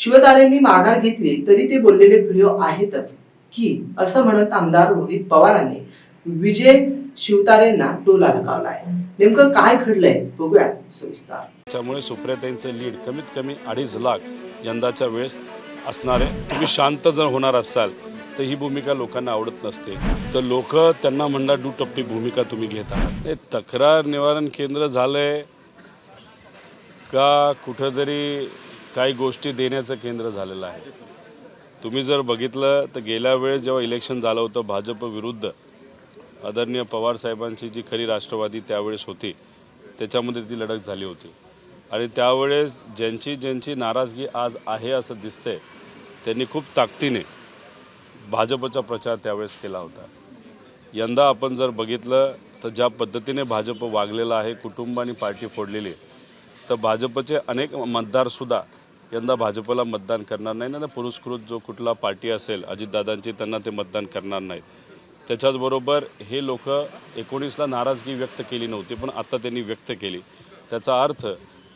शिवतारेंनी माघार घेतली तरी ते बोललेले व्हिडिओ आहेतच. की असं म्हणत आमदार रोहित पवारांनी विजय शिवतारेंना टोला लगावलाय. नेमकं काय घडलंय बघूया सविस्तर. त्यामुळे सुप्रियाताईंचं लीड कमीत कमी अडीच लाख यंदाच्या वेळेस असणार आहे. तुम्ही शांत जर होणार असाल तर ही भूमिका लोकांना आवडत नसते. तर लोक त्यांना म्हणणार दुटप्पी भूमिका तुम्ही घेत. आहात तक्रार निवारण केंद्र झालंय का कुठंतरी काही गोष्टी देण्याचं केंद्र झालेलं आहे. तुम्ही जर बघितलं तर गेल्या वेळेस जेव्हा इलेक्शन झालं होतं भाजप विरुद्ध आदरणीय पवार साहेबांची जी खरी राष्ट्रवादी त्यावेळेस होती त्याच्यामध्ये ती लढत झाली होती. आणि त्यावेळेस ज्यांची ज्यांची नाराजगी आज आहे असं दिसतंय त्यांनी खूप ताकदीने भाजपचा प्रचार त्यावेळेस केला होता. यंदा आपण जर बघितलं तर ज्या पद्धतीने भाजप वागलेलं आहे कुटुंब आणि पार्टी फोडलेली तर भाजपचे अनेक मतदारसुद्धा यंदा भाजपला मतदान करणार नाही. ना पुरस्कृत जो कुठला पार्टी असेल अजितदादांची त्यांना ते मतदान करणार नाहीत. त्याच्याचबरोबर हे लोक एकोणीसला नाराजगी व्यक्त केली नव्हती पण आत्ता त्यांनी व्यक्त केली. त्याचा अर्थ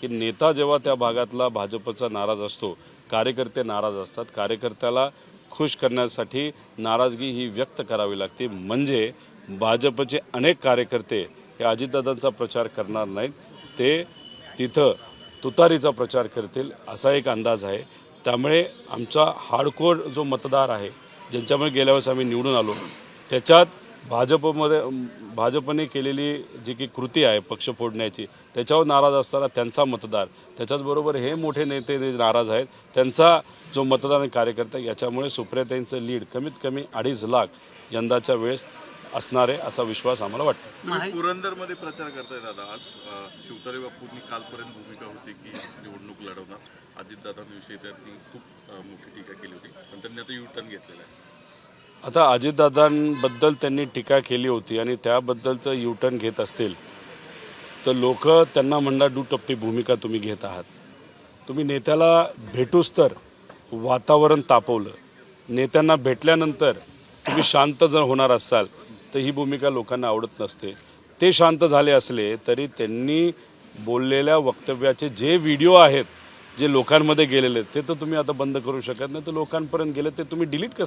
की नेता जेव्हा त्या भागातला भाजपचा नाराज असतो कार्यकर्ते नाराज असतात. कार्यकर्त्याला खुश करण्यासाठी नाराजगी ही व्यक्त करावी लागते. म्हणजे भाजपचे अनेक कार्यकर्ते हे अजितदादांचा प्रचार करणार नाहीत. ते तिथं तुतारीचा प्रचार करतील असा एक अंदाज आहे. त्यामुळे आमचा हार्डकोर जो मतदार आहे ज्यांच्यामुळे गेल्या वर्षी आम्ही निवडून आलो त्याच्यात भाजपमध्ये भाजपने केलेली जी की कृती आहे पक्ष फोडण्याची त्याच्यावर नाराज असताना त्यांचा मतदार त्याच्याचबरोबर हे मोठे नेते जे नाराज आहेत त्यांचा जो मतदान कार्यकर्ता याच्यामुळे सुप्रियाताईंचं लीड कमीत कमी अडीच लाख यंदाच्या वेळेस असणार आहे असा विश्वास आम्हाला वाटतो. पुरंदरमध्ये प्रचार करताय दादा. आज शिवतारे बापूंनी कालपर्यंत भूमिका होती की निवडणूक लढवणार. अजितदादांविषयी त्यांनी खूप मोठी टीका केली होती. पण त्यांनी आता यू टर्न घेतलेला आहे. आता अजितदादांबद्दल त्यांनी टीका केली होती आणि त्याबद्दलचं युटर्न घेत असतील तर लोक त्यांना म्हणणार दुटप्पी भूमिका तुम्ही घेत आहात. तुम्ही नेत्याला भेटूच तर वातावरण तापवलं. नेत्यांना भेटल्यानंतर तुम्ही शांत जर होणार असाल तर ही भूमिका लोकांना आवडत नसते. ते शांत झाले असले तरी त्यांनी बोललेल्या वक्तव्याचे जे व्हिडिओ आहेत जे लोकांमध्ये गेलेले आहेत ते तर तुम्ही आता बंद करू शकत नाही. तर लोकांपर्यंत गेले ते तुम्ही डिलीट कसं